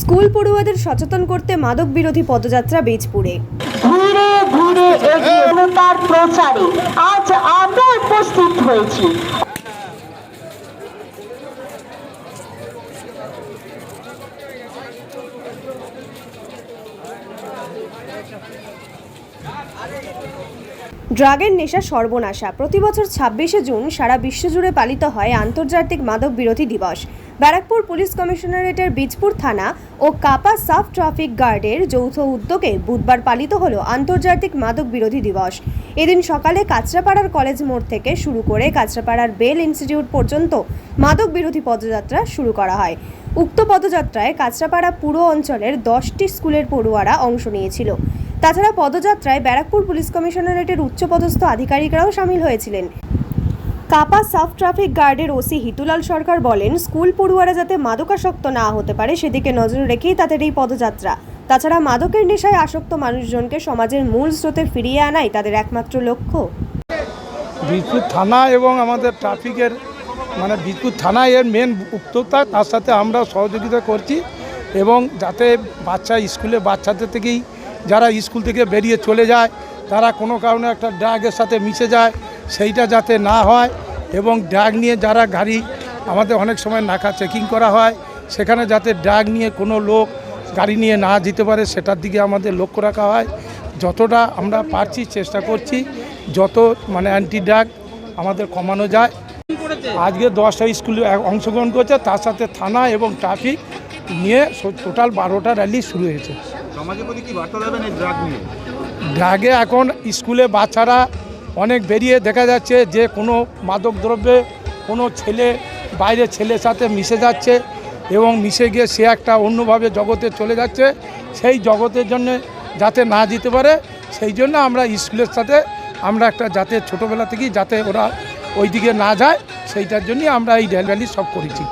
School পড়ুয়াদের সচেতন করতে মাদক বিরোধী পদযাত্রা বীজপুরে। ঘুরে ঘুরে তার প্রচারে। আজ আমরা উপস্থিত হয়েছি। ড্রাগের নেশা সর্বনাশা। প্রতি বছর ছাব্বিশে জুন সারা বিশ্বজুড়ে পালিত হয় আন্তর্জাতিক মাদক বিরোধী দিবস। ব্যারাকপুর পুলিশ কমিশনারেটের বীজপুর থানা ও কাপা সাফ ট্রাফিক গার্ডের যৌথ উদ্যোগে বুধবার পালিত হল আন্তর্জাতিক মাদক বিরোধী দিবস। এদিন সকালে কাঁচরাপাড়ার কলেজ মোড় থেকে শুরু করে কাঁচরাপাড়ার বেল ইনস্টিটিউট পর্যন্ত মাদক বিরোধী পদযাত্রা শুরু করা হয়। উক্ত পদযাত্রায় কাঁচরাপাড়া পুরো অঞ্চলের দশটি স্কুলের পড়ুয়ারা অংশ নিয়েছিল। তাছাড়া পদযাত্রায় ব্যারাকপুর পুলিশ কমিশনারেটের উচ্চপদস্থ আধিকারিকরাও সামিল হয়েছিলেন। কাপা সাফ ট্রাফিক গার্ডের ওসি হিতুলাল সরকার বলেন, স্কুল পড়ুয়ারা যাতে মাদকাসক্ত না হতে পারে, সেদিকে নজর রেখেই তাদের এই পদযাত্রা। তাছাড়া মাদকের নেশায় আসক্ত মানুষজনকে সমাজের মূল স্রোতে ফিরিয়ে আনাই তাদের একমাত্র লক্ষ্য। বীজপুর থানা এবং আমাদের ট্রাফিকের মানে বীজপুর থানা এর মেন উদ্যোক্তা তার সাথে আমরা সহযোগিতা করছি এবং যাতে বাচ্চা, স্কুলে বাচ্চাদের থেকেই যারা স্কুল থেকে বেরিয়ে চলে যায়, তারা কোনো কারণে একটা ড্রাগের সাথে মিশে যায়, সেইটা যাতে না হয় এবং ড্রাগ নিয়ে যারা গাড়ি আমাদের অনেক সময় নাকা চেকিং করা হয়, সেখানে যাতে ড্রাগ নিয়ে কোনো লোক গাড়ি নিয়ে না যেতে পারে, সেটার দিকে আমাদের লক্ষ্য রাখা হয়। যতটা আমরা পারছি, চেষ্টা করছি, যত মানে অ্যান্টি ড্রাগ আমাদের কমানো যায় আজকে দশটা স্কুলে অংশগ্রহণ করছে তার সাথে থানা এবং ট্রাফিক নিয়ে টোটাল বারোটা র্যালি শুরু হয়েছে। ড্রাগ এখন স্কুলে বাচ্চারা অনেক বেরিয়ে দেখা যাচ্ছে যে কোনো মাদক দ্রব্যে কোনো ছেলে বাইরে ছেলের সাথে মিশে যাচ্ছে এবং মিশে গিয়ে সে একটা অন্যভাবে জগতে চলে যাচ্ছে। সেই জগতের জন্য যাতে না দিতে পারে সেই জন্য আমরা স্কুলের সাথে আমরা একটা যাতে ছোটোবেলা থেকেই যাতে ওরা ওই দিকে না যায়। সেইটার জন্যই আমরা এই র্যালি সব করেছি।